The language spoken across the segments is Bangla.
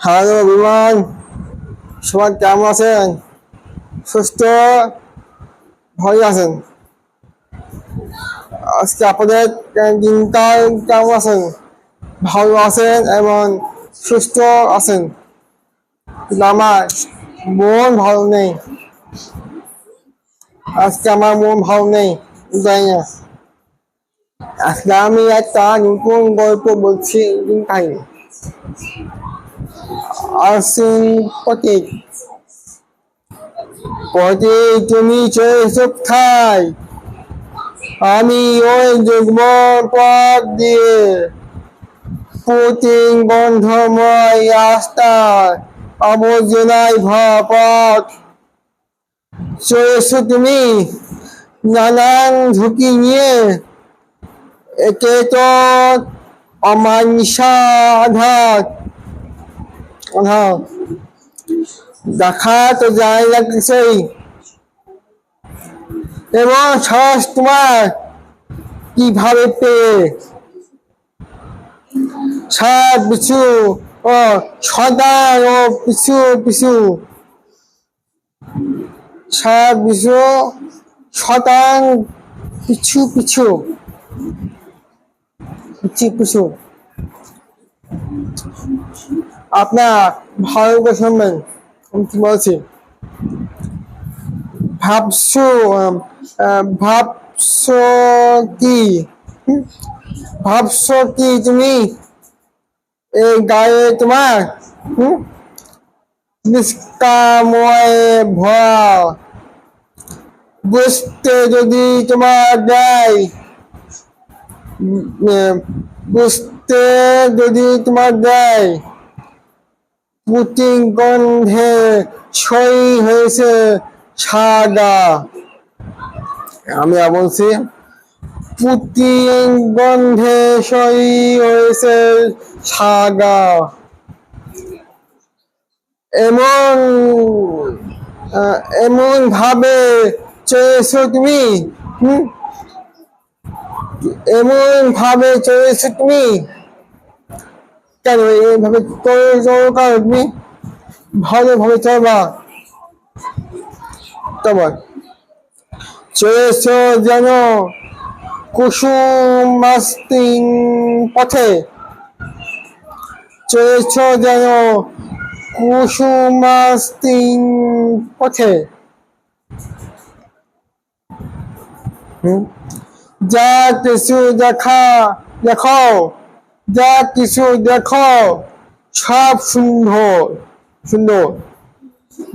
হ্যালো বিমান সবাই কেমন আছেন? সুস্থ? ভালো আছেন? আজকে আপনাদের দিনকাল কেমন আছেন? ভালো আছেন এবং সুস্থ আছেন? আমার মন ভালো নেই। আজকে আমার মন ভালো নেই জানি না? আজকে আমি একটা নতুন গল্প বলছি কাহিনী আসুন প্রতীক প্রতীক তুমি চলে খাই আমি ওই যুগ্ম পথ দিয়ে পুতিন গন্ধময় রাস্তার আবর্জনায় ভরা পথ চলেছো তুমি নানান ঝুঁকি নিয়ে, একে তো অমানিসা আঘাত আঘাত দেখা তো যায় না কিছুই। এবং সাহস তোমার কীভাবে পেয়ে? সাত পিছু ও সদা ও, পিছু পিছু। সাত পিছু শতাং পিছু পিছু। পিছু পিছু। আপনার করে শুনবেন কি বলছি? ভাবছ ভাবছ কি? ভাবছ কি তুমি? এই গায়ে তোমার? নিষ্কাময় ভরা বুঝতে যদি তোমার দেয় বুঝতে যদি তোমার দেয় পুতিন গন্ধে সই হয়েছে সাদা। আমি বলছি পুতিন গন্ধে সই হয়েছে সাদা। এমন এমন ভাবে চলেছো তুমি? এমন ভাবে চলেছো তুমি? কেন এইভাবে তুমি? ভালোভাবে চলবা তোমার। চলেছ যেন কুসুম মাস্তিন পথে। চলেছ যেন কুসুমাস্তিন পথে? যা কিছু দেখা, দেখো। যা কিছু দেখো, সব সুন্দর সুন্দর।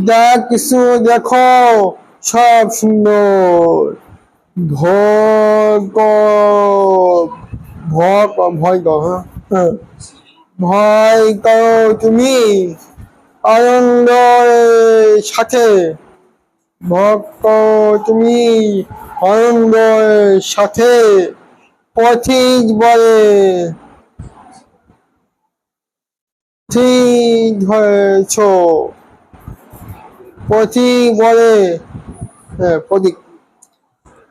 যা কিছু দেখো, সব সুন্দর। ভয় ভয় ভয় কর হ্যাঁ? হ্যাঁ। তুমি আনন্দের সাথে। ভক্ত তুমি আনন্দের সাথে। পথিক বলে ঠিক হয়েছ পথিক বলে হ্যাঁ পথিক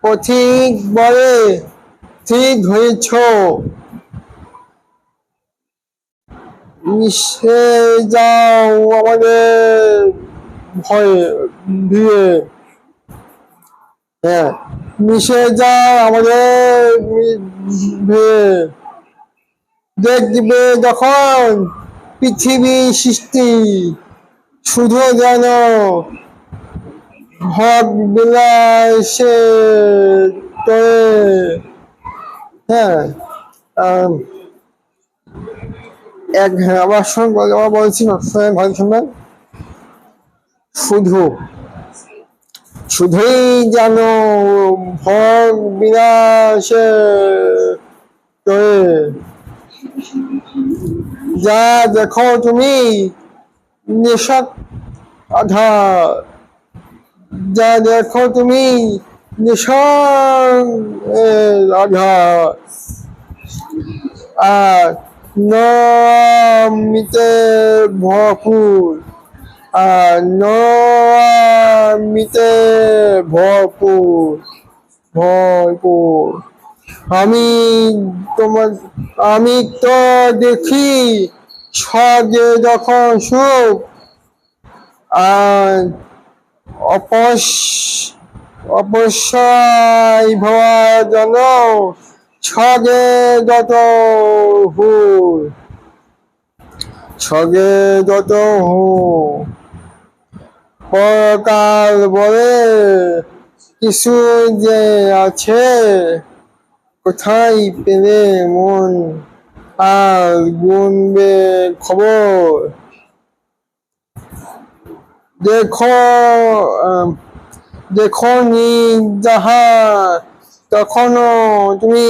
পথিক বলে ঠিক হয়েছ মিশে যাও আমাদের ভয়ে ভিড়ে হ্যাঁ মিশে যাও আমাদের ভিড়ে দেখবে যখন পৃথিবী সৃষ্টি, শুধু যেন ভগ বিলাসে তোরে হ্যাঁ এক আবার সঙ্গে আবার বলছি সবসময় ভালো শুনবেন শুধু, শুধুই যেন ভোগ বিলাসে তোরে যা দেখো তুমি নেশাক আধার যা দেখো তুমি নেশার আধার আর নমিতে ভরপুর, আর নমিতে ভরপুর ভরপুর। আমি তোমার, আমি তো দেখি স্বর্গে যখন সুখ, আর অপস, অপসয় জন্য স্বর্গে যত হুর স্বর্গে যত হুর। পরকাল বলে কিছু যে আছে কোথায় পেলে মন? আর গুনবে খবর? দেখো দেখো নি যাহা তখনও তুমি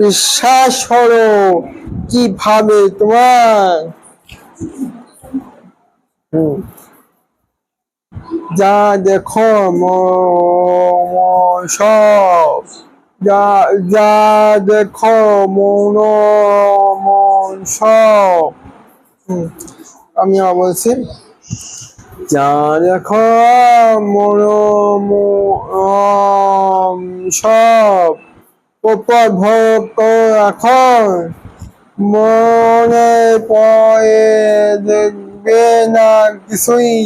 বিশ্বাস করো কীভাবে তোমার? যা দেখো সব যা যা দেখো, মন মন আমি বলছি। যা দেখো, মন সব। উপর ভোগ এখন মনে পয়ে দেখবে না কিছুই।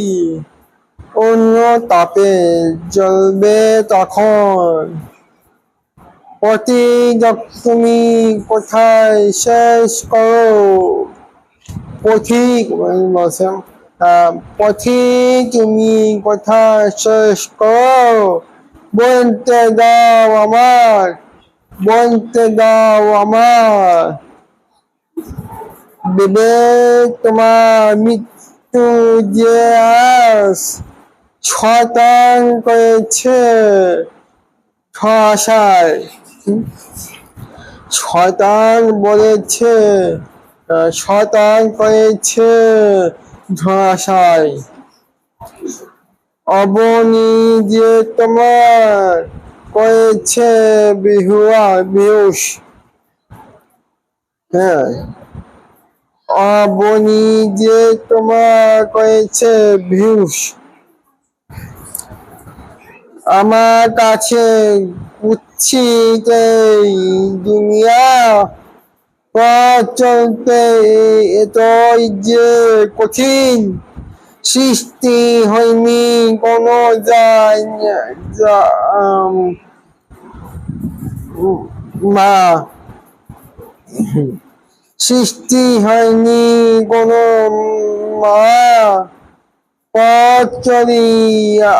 অন্য তাপে জ্বলবে তখন। প্রতি তুমি কোথায়? শেষ করো। পথিক বলছেন পথি তুমি কোথায়? শেষ করো। বলতে দাও আমার, বলতে দাও আমার। বিবেক, তোমার মৃত্যু যে আস শতান করেছে ঠাসায় শতান বলেছে শতান করেছে ধরাশায়। অবনি যে তোমার করেছে বিহুয়া, বিহুষ। হ্যাঁ। অবনি যে তোমার করেছে ভিউস আমার কাছে এই দুনিয়া পথ এতই যে কঠিন সৃষ্টি হয়নি, কোনো মা, সৃষ্টি হয়নি, কোনো মা পথ চলিয়া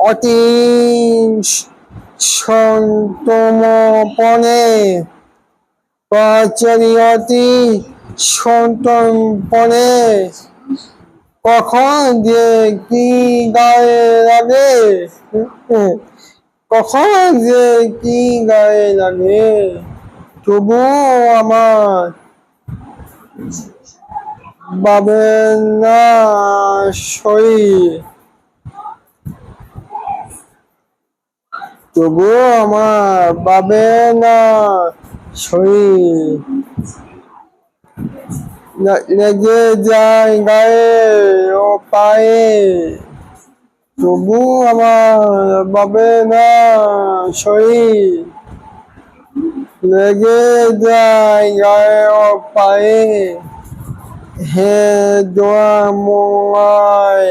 অতি সন্তমপনে পথ অতি সন্তমপনে কখন যে কি গায়ে লাগে? কখন যে কি গায়ে লাগে? তবু আমার বাবের না শরীর তবু আমার বাবে না শরীর। লেগে যায় গায়ে ও পায়ে। তবু আমার বাবে না শরীর। লেগে যায় গায়ে ও পায়ে। হে দোয়াময়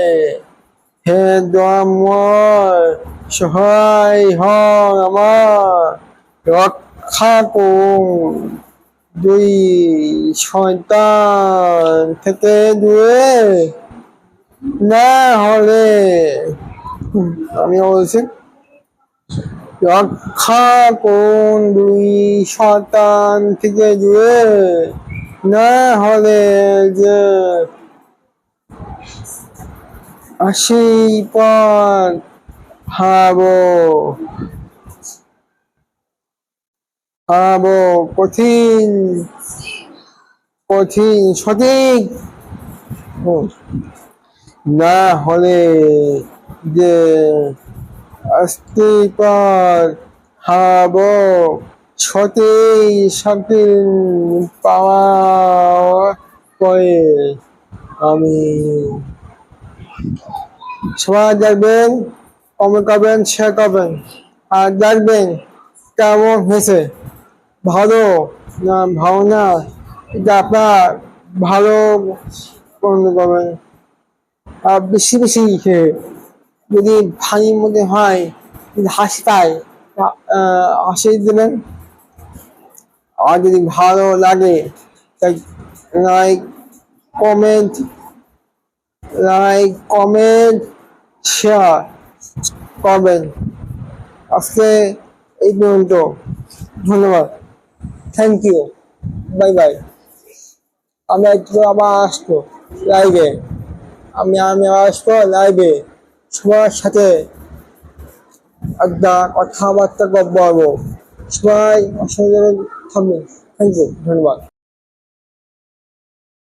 হে দোয়াময় সহায় হন আমার। রক্ষা করুন। দুই সন্তান থেকে দূরে না হলে, আমি বলছি, রক্ষা করুন দুই সন্তান থেকে দূরে না হলে যে আসি হাবো হাবো কঠিন কঠিন, সঠিক। না হলে যে অস্তিত্ব হাব সঠিক সঠিক পাওয়া পরে আমি সবাই দেখবেন। কমেন্ট করবেন শেয়ার করবেন আর দেখবেন কেমন হয়েছে। ভালো? না ভালো না। এটা আপনার ভালো করবেন। আর বেশি বেশি যদি ভাঙির মধ্যে হয়, যদি হাসি পায় হাসি দেবেন। আর যদি ভালো লাগে like comment like comment share করবেন আজকে এই পর্যন্ত। ধন্যবাদ। থ্যাংক ইউ বাই বাই আমি একটু আবার আসব লাইভে আমি আমি আসব লাইভে সবার সাথে একটা কথাবার্তা বলব সবাই অসংখ্য থাকবেন। থ্যাংক ইউ ধন্যবাদ।